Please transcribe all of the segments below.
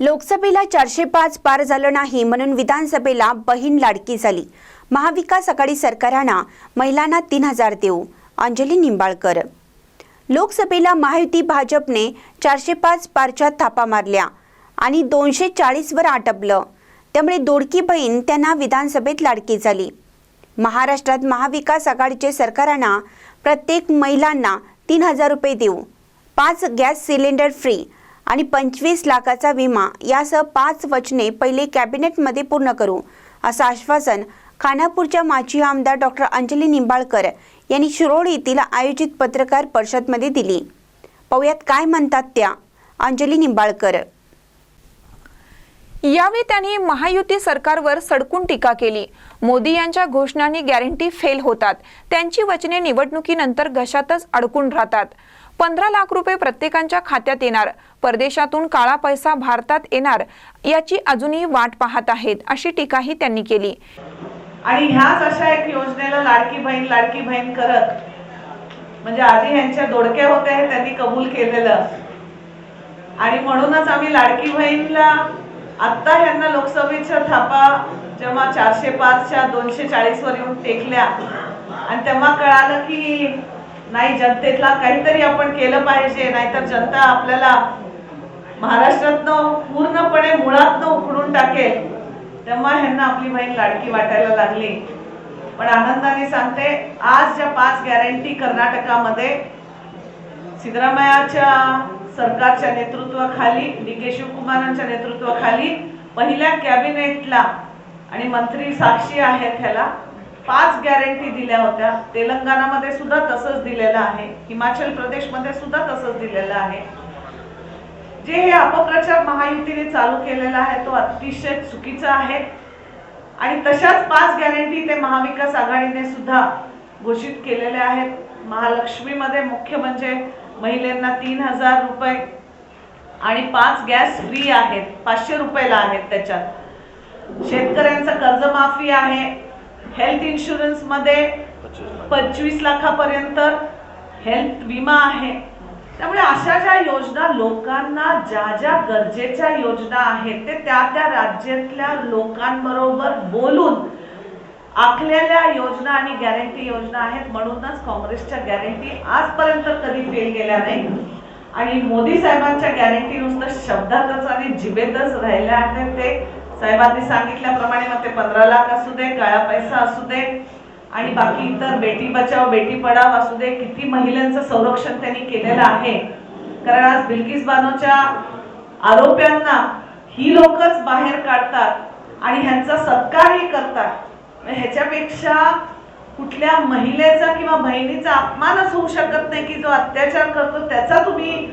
लोकसभेला चारशे पाच पार झालं नाही म्हणून विधानसभेला बहीण लाडकी झाली. महाविकास आघाडी सरकारांना महिलांना तीन हजार देऊ अंजली निंबाळकर. लोकसभेला महायुती भाजपने चारशे पाच पारच्या थापा मारल्या आणि दोनशे चाळीसवर आटपलं. त्यामुळे दोडकी बहीण त्यांना विधानसभेत लाडकी झाली. महाराष्ट्रात महाविकास आघाडीचे सरकारांना प्रत्येक महिलांना तीन हजार रुपये देऊ पाच गॅस सिलेंडर फ्री आणि पंचवीस लाखाचा विमा यासह पाच वचने पहिले कॅबिनेटमध्ये पूर्ण करू असं आश्वासन खानापूरच्या माजी आमदार डॉक्टर अंजली निंबाळकर यांनी शिरोळ येथील आयोजित पत्रकार परिषदमध्ये दिली. पाहुयात काय म्हणतात त्या अंजली निंबाळकर. यावेळी त्यांनी महायुती सरकारवर सडकून टीका केली. मोदी यांच्या घोषणांनी गॅरंटी फेल होतात. त्यांची वचने निवडणुकीनंतर घशातच अडकून राहतात. पंधरा लाख रुपये प्रत्येकांच्या खात्यात येणार. परदेशातून काळा पैसा भारतात येणार याची अजूनही वाट पाहत आहेत अशी टीकाही त्यांनी केली. आणि ह्याच अशा एक योजनेला लाडकी बहीण लाडकी बहीण करत म्हणजे आधी ह्यांच्या दोडक्या होत्या हे त्यांनी कबूल केलेलं. आणि म्हणूनच आम्ही लाडकी बहीणला आत्ता ह्यांना लोकसभेच्या थापा जेव्हा चारशे पाचच्या दोनशे चाळीस वर येऊन टेकल्या. आणि तेव्हा कळालं की नाही जनतेतला काहीतरी आपण केलं पाहिजे नाहीतर जनता आपल्याला महाराष्ट्रातनं पूर्णपणे मुळातनं उखडून टाकेल. तेव्हा ह्यांना आपली बहीण लाडकी वाटायला लागली. पण आनंदाने सांगते आज ज्या पाच गॅरंटी कर्नाटकामध्ये सिद्धरामयाच्या सरकारच्या नेतृत्वाखाली डी के शिवकुमारांच्या नेतृत्वाखाली पहिल्या कॅबिनेटला आणि मंत्री साक्षी आहेत ह्याला पाच गॅरंटी दिल्या होत्या. तेलंगणामध्ये सुद्धा तसंच दिलेलं आहे. हिमाचल प्रदेशमध्ये सुद्धा तसंच दिलेलं आहे. जे हे अपप्रचार महायुतीने चालू केलेला आहे तो अतिशय चुकीचा आहे. आणि तशाच पाच गॅरंटी ते महाविकास आघाडीने सुद्धा घोषित केलेल्या आहेत. महालक्ष्मीमध्ये मुख्य म्हणजे महिलांना तीन हजार रुपये आणि पाच गॅस फ्री आहेत. पाचशे रुपयाला आहेत त्याच्यात. शेतकऱ्यांचं कर्जमाफी आहे. हेल्थ इन्शुरन्समध्ये पंचवीस लाखापर्यंत हेल्थ विमा आहे. त्यामुळे अशा ज्या योजना लोकांना ज्या ज्या गरजेच्या योजना आहेत ते त्या त्या राज्यातल्या लोकांबरोबर बोलून आखलेल्या योजना आणि गॅरंटी योजना आहेत. म्हणूनच काँग्रेसच्या गॅरंटी आजपर्यंत कधी फेल गेल्या नाही. आणि मोदी साहेबांच्या गॅरंटी नुसतं शब्दातच आणि जिभेतच राहिल्या आहेत ते. साहेबांनी सांगितल्याप्रमाणे मग ते पंधरा लाख असू दे काळा पैसा असू दे आणि बाकी इतर बेटी बचाव बेटी पढाव असू दे किती महिलांचं संरक्षण त्यांनी केलेलं आहे. कारण आज बिल्किस बानोच्या आरोप्यांना ही लोकच बाहेर काढतात आणि ह्यांचा सत्कारही करतात. ह्याच्यापेक्षा कुठल्या महिलेचा किंवा बहिणीचा अपमानच होऊ शकत नाही की जो अत्याचार करतो त्याचा तुम्ही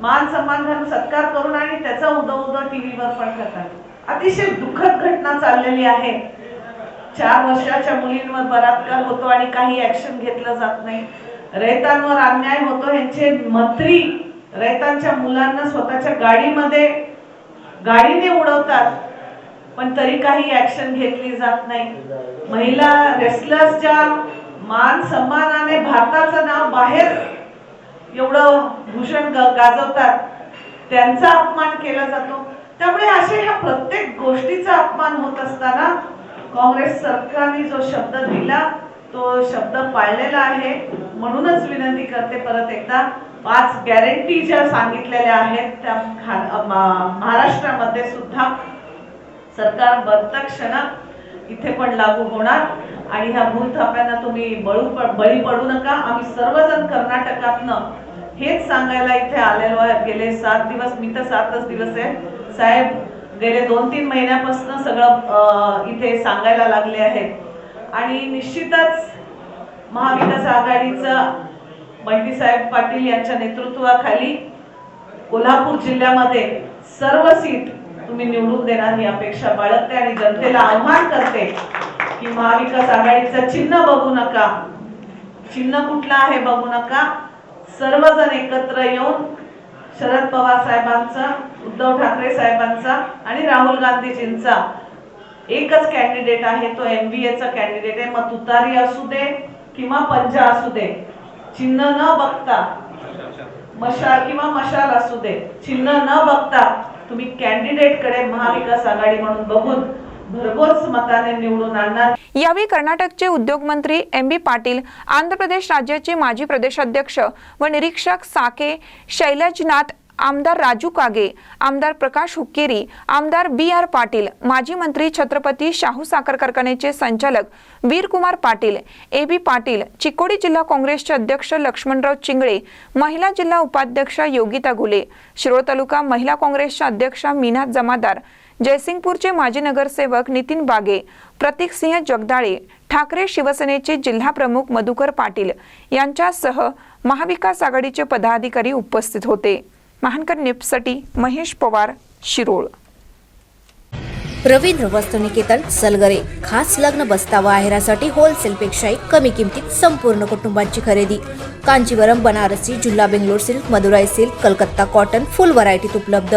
मान सन्मान घालून सत्कार करून आणि त्याचा उदो उदो टीव्हीवर पण करतात. अतिशय दुःखद घटना चाललेली आहे. चार वर्षाच्या मुलींवर बलात्कार होतो आणि काही ऍक्शन घेतलं जात नाही. रयतांवर अन्याय होतो यांचे मंत्री रयतांच्या मुलांना स्वतःच्या गाडीमध्ये गाडीने उडवतात पण तरी काही ऍक्शन घेतली जात नाही. महिला रेसलर्सच्या मान सन्मानाने भारताचं नाव बाहेर एवढं भूषण गाजवतात. त्यांचा अपमान केला जातो. त्यामुळे असे ह्या प्रत्येक गोष्टीचा अपमान होत असताना काँग्रेस सरकारने जो शब्द दिला तो शब्द पाळलेला आहे. म्हणूनच विनंती करते परत एकदा. पाच गॅरंटी ज्या सांगितलेल्या आहेत त्या महाराष्ट्रामध्ये सुद्धा सरकार बदतक्षण इथे पण लागू होणार. आणि ह्या भूलथाप्यांना तुम्ही बळू बळी पडू नका. आम्ही सर्वजण कर्नाटकातनं हेच सांगायला इथे आलेलो आहे. गेले सात दिवस मी तर सातच दिवस आहे. साहेब गेले दोन तीन महिन्यापासून सगळं इथे सांगायला लागले आहेत. आणि निश्चितच महाविकास आघाडीचं बंटी साहेब पाटील यांच्या नेतृत्वाखाली कोल्हापूर जिल्ह्यामध्ये सर्व सीट तुम्ही निवडून देणार ही अपेक्षा बाळगते आणि जनतेला आव्हान करते की महाविकास आघाडीचं चिन्ह बघू नका. चिन्ह कुठलं आहे बघू नका. सर्वजण एकत्र येऊन शरद पवार साहेबांचा उद्धव ठाकरे साहेबांचा आणि राहुल गांधीजींचा. एकच कॅन्डिडेट आहे तो एम बी एचा कॅन्डिडेट आहे. मग तुतारी असू दे किंवा पंजा असू दे चिन्ह न बघता मशाल किंवा मशाल असू दे चिन्ह न बघता तुम्ही कॅन्डिडेटकडे महाविकास आघाडी म्हणून बघून भरघोस मताने निवडून आणणार. यावेळी कर्नाटकचे उद्योगमंत्री एम बी पाटील आंध्र प्रदेश राज्याचे माजी प्रदेशाध्यक्ष व निरीक्षक साके शैलजनाथ आमदार राजू कागे आमदार प्रकाश हुक्केरी आमदार बी आर पाटील माजी मंत्री छत्रपती शाहू साखर कारखान्याचे संचालक वीरकुमार पाटील ए बी पाटील चिकोडी जिल्हा काँग्रेसचे अध्यक्ष लक्ष्मणराव चिंगळे महिला जिल्हा उपाध्यक्ष योगिता गुले शिरोळ तालुका महिला काँग्रेसच्या अध्यक्षा मीना जमादार जयसिंगपूरचे माजी नगरसेवक नितीन बागे प्रतीकसिंह जगदाळे ठाकरे शिवसेनेचे जिल्हा प्रमुख मधुकर पाटील यांच्यासह महाविकास आघाडीचे पदाधिकारी उपस्थित होते. महानकर निपसाठी महेश पवार शिरोळ. रवींद्र वस्त्रनिकेतन सलगरे खास लग्न बसतावा आहेरासाठी होलसेलपेक्षाही कमी किमतीत संपूर्ण कुटुंबांची खरेदी. Kanjivaram Banarasi जुल्हा Bangalore silk Madurai silk Calcutta cotton full व्हरायटीत उपलब्ध.